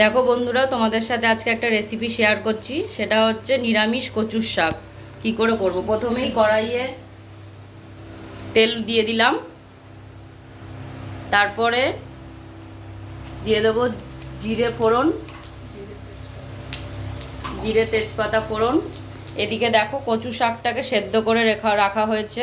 দেখো বন্ধুরা তোমাদের সাথে আজকে একটা রেসিপি শেয়ার করছি। সেটা হচ্ছে নিরামিষ কচুর শাক। কি করে করব? প্রথমেই কড়াইয়ে তেল দিয়ে দিলাম। তারপরে দিয়ে দেবো জিরে ফোড়ন। জিরে তেজপাতা ফোড়ন। এদিকে দেখো কচু শাকটাকে সেদ্ধ করে রেখা রাখা হয়েছে।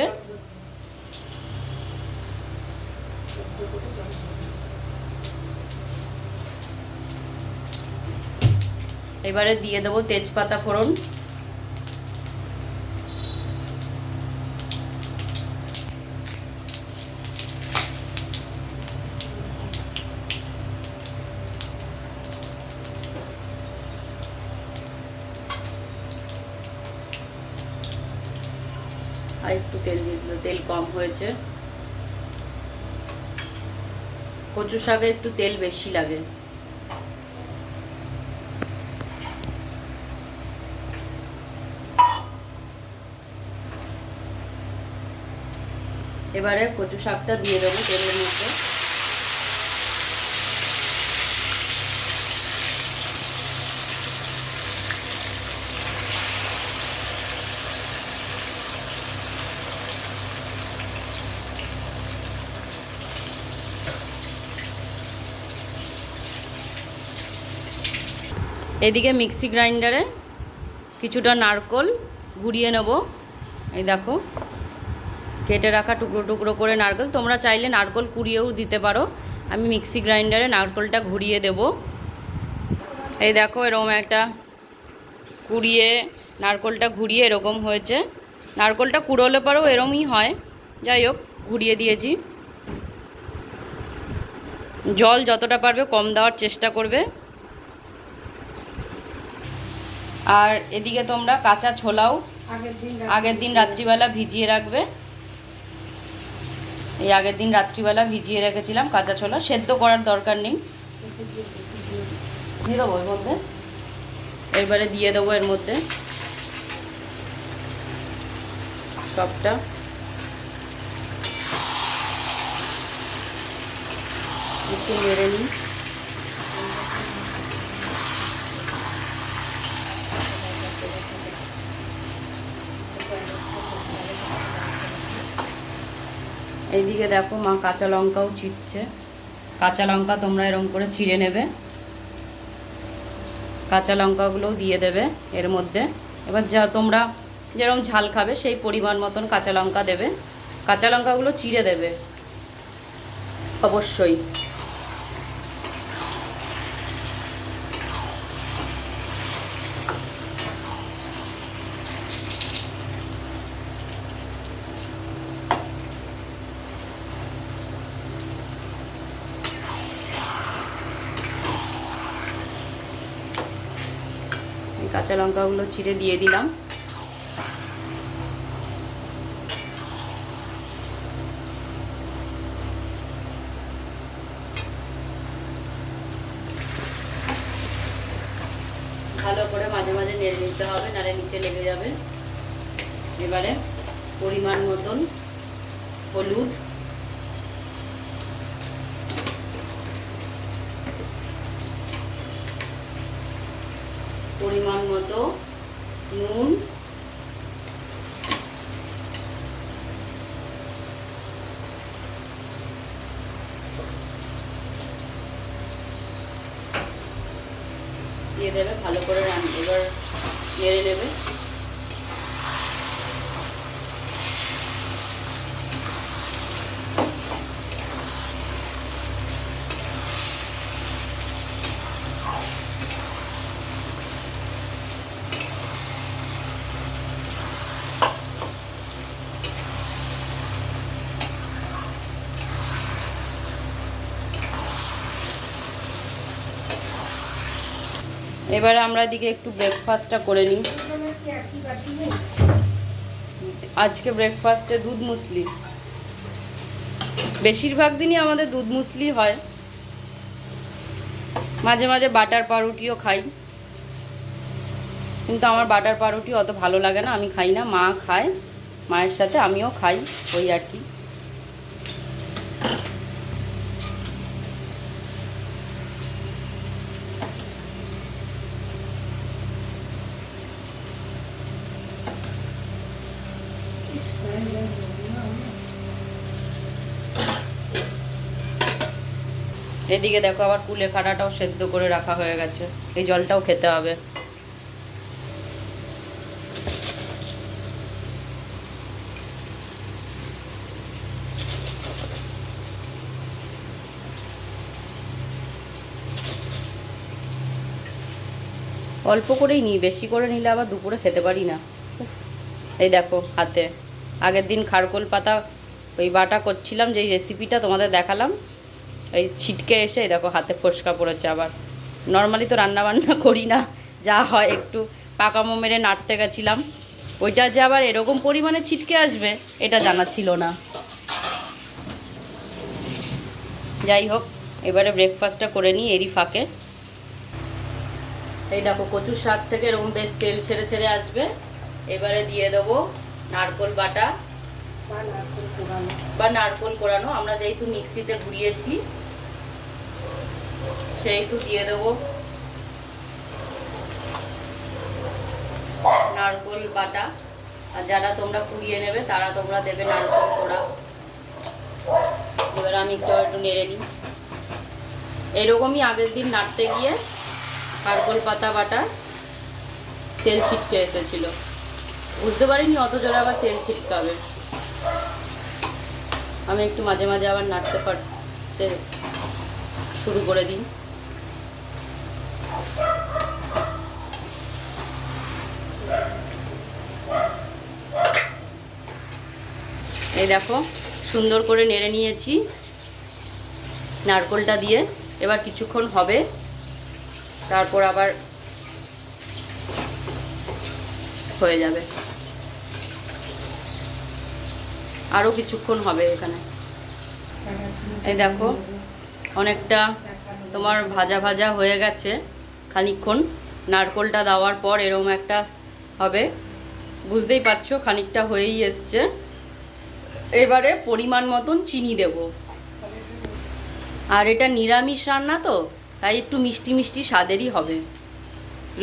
এবারে দিয়ে দেবো তেজপাতা ফোড়ন। আর একটু তেল দিয়ে তেল কম হয়েছে। কচু শাকে একটু তেল বেশি লাগে। এবারে কচু শাকটা দিয়ে দেবো তেলের মধ্যে। এদিকে মিক্সি গ্রাইন্ডারে কিছুটা নারকল ঘুরিয়ে নেব। এই দেখো কেটে রাখা টুকরো টুকরো করে নারকেল। তোমরা চাইলে নারকল কুড়িয়েও দিতে পারো। আমি মিক্সি গ্রাইন্ডারে নারকলটা ঘুরিয়ে দেব। এই দেখো এরকম একটা কুড়িয়ে নারকলটা ঘুরিয়ে এরকম হয়েছে। নারকলটা কুড়োলে পারো এরমই হয়। যাই হোক ঘুরিয়ে দিয়েছি। জল যতটা পারবে কম দেওয়ার চেষ্টা করবে। আর এদিকে তোমরা কাঁচা ছোলাও আগের দিন রাত্রিবেলা ভিজিয়ে রাখবে। এই আগের দিন রাত্রিবেলা ভিজিয়ে রেখেছিলাম, কাঁচা ছোলা। সেদ্ধ করার দরকার নেই। দিয়ে দেবো এর মধ্যে। এবারে দিয়ে দেবো এর মধ্যে। সবটা। একটু মেরে নিই। এইদিকে দেখো মা কাঁচা লঙ্কাও ছিটছে কাঁচা লঙ্কা তোমরা এরম করে ছিঁড়ে নেবে। কাঁচা লঙ্কাগুলোও দিয়ে দেবে এর মধ্যে। এবার যা তোমরা যেরকম ঝাল খাবে সেই পরিমাণ মতন কাঁচা লঙ্কা দেবে। কাঁচা লঙ্কাগুলো চিড়ে দেবে। অবশ্যই। কাঁচা লঙ্কাগুলো চিড়ে দিয়ে দিলাম। ভালো করে মাঝে মাঝে নেড়ে নিতে হবে নাড়ে নিচে লেগে যাবে। এবারে পরিমাণ মতন হলুদ পরিমাণ মতো নুন। দিয়ে দেবে ভালো করে রান্না এবার নেড়ে নেবে। এবারে আমরা এদিকে একটু ব্রেকফাস্টটা করে নিই। আজকে ব্রেকফাস্টে দুধ মুসলি। বেশিরভাগ দিনই আমাদের দুধ মুসলি হয়। মাঝে মাঝে বাটার পাউরুটিও খাই। কিন্তু আমার বাটার পাউরুটি অত ভালো লাগে না, আমি খাই না। মা খায়, মায়ের সাথে আমিও খাই, ওই আর কি। এদিকে দেখো আবার কুলেখাড়াটাও সেদ্ধ করে রাখা হয়ে গেছে। এই জলটাও খেতে হবে। অল্প করেই নিই, বেশি করে নিলে আবার দুপুরে খেতে পারি না। এই দেখো, হাতে। আগের দিন খারকোল পাতা ওই বাটা করছিলাম যেই রেসিপিটা তোমাদের দেখালাম, এই ছিটকে এসে দেখো হাতে ফোসকা পড়েছে আবার। নর্মালি তো রান্না বান্না করি না, যা হয় একটু পাকামো মেরে নাড়তে গেছিলাম। ওইটা যে আবার এরকম পরিমাণে ছিটকে আসবে, এটা জানা ছিল না। যাই হোক, এবারে ব্রেকফাস্টটা করে নিই এরই ফাঁকে। এই দেখো কচুর শাক থেকে এরকম বেশ তেল ছেড়ে ছেড়ে আসবে। এবারে দিয়ে দেবো নারকোল বাটা। বা নারকেল কোরানো। আমরা যেহেতু মিক্সিতে ঘুরিয়েছি সেহেতু দিয়ে দেবো। নারকোল বাটা। আর যারা তোমরা কুড়িয়ে নেবে তারা তোমরা দেবে নারকোল কোড়া এবার আমি একটু একটু নেড়ে নিই। এরকমই আগের দিন নাড়তে গিয়ে নারকোল পাতা বাটা তেল ছিটকে এসেছিল। বুঝতে পারিনি, অত জোরে আবার তেল ছিটকাবে আমি একটু মাঝে মাঝে আবার নাড়তে পারতে শুরু করে দিই। এই দেখো, সুন্দর করে নেড়ে নিয়েছি নারকোলটা দিয়ে। এবার কিছুক্ষণ হবে, তারপর আবার হয়ে যাবে। আরও কিছুক্ষণ হবে এখানে। এই দেখো, অনেকটা তোমার ভাজা ভাজা হয়ে গেছে। খানিকক্ষণ নারকোলটা দেওয়ার পর এরকম একটা হবে। বুঝতেই পারছ, খানিকটা হয়েই এসছে। এবারে পরিমাণ মতন চিনি দেব। আর এটা নিরামিষ রান্না তো, তাই একটু মিষ্টি মিষ্টি স্বাদেরই হবে।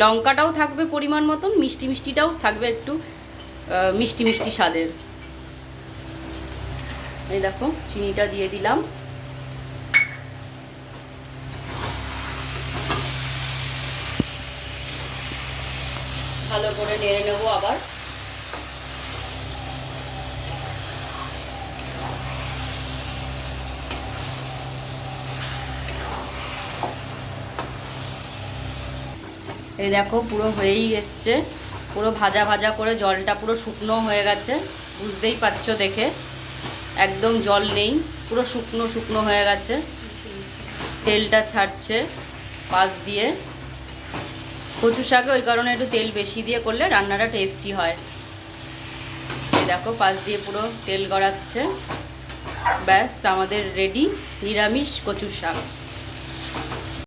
লঙ্কাটাও থাকবে পরিমাণ মতন, মিষ্টি মিষ্টিটাও থাকবে একটু মিষ্টি মিষ্টি স্বাদের। এই দেখো, চিনিটা দিয়ে দিলাম। ভালো করে নেড়ে নেব আবার। এই দেখো পুরো হয়েই এসছে। পুরো ভাজা ভাজা করে জলটা পুরো শুকনো হয়ে গেছে। বুঝতেই পারছ দেখে। একদম জল নেই। পুরো শুকনো শুকনো হয়ে গেছে। তেলটা ছাড়ছে পাশ দিয়ে। কচু শাকে ওই কারণে একটু তেল বেশি দিয়ে করলে রান্নাটা টেস্টি হয়। এই দেখো পাশ দিয়ে পুরো তেল গড়াচ্ছে। ব্যাস, আমাদের রেডি নিরামিষ কচুর শাক।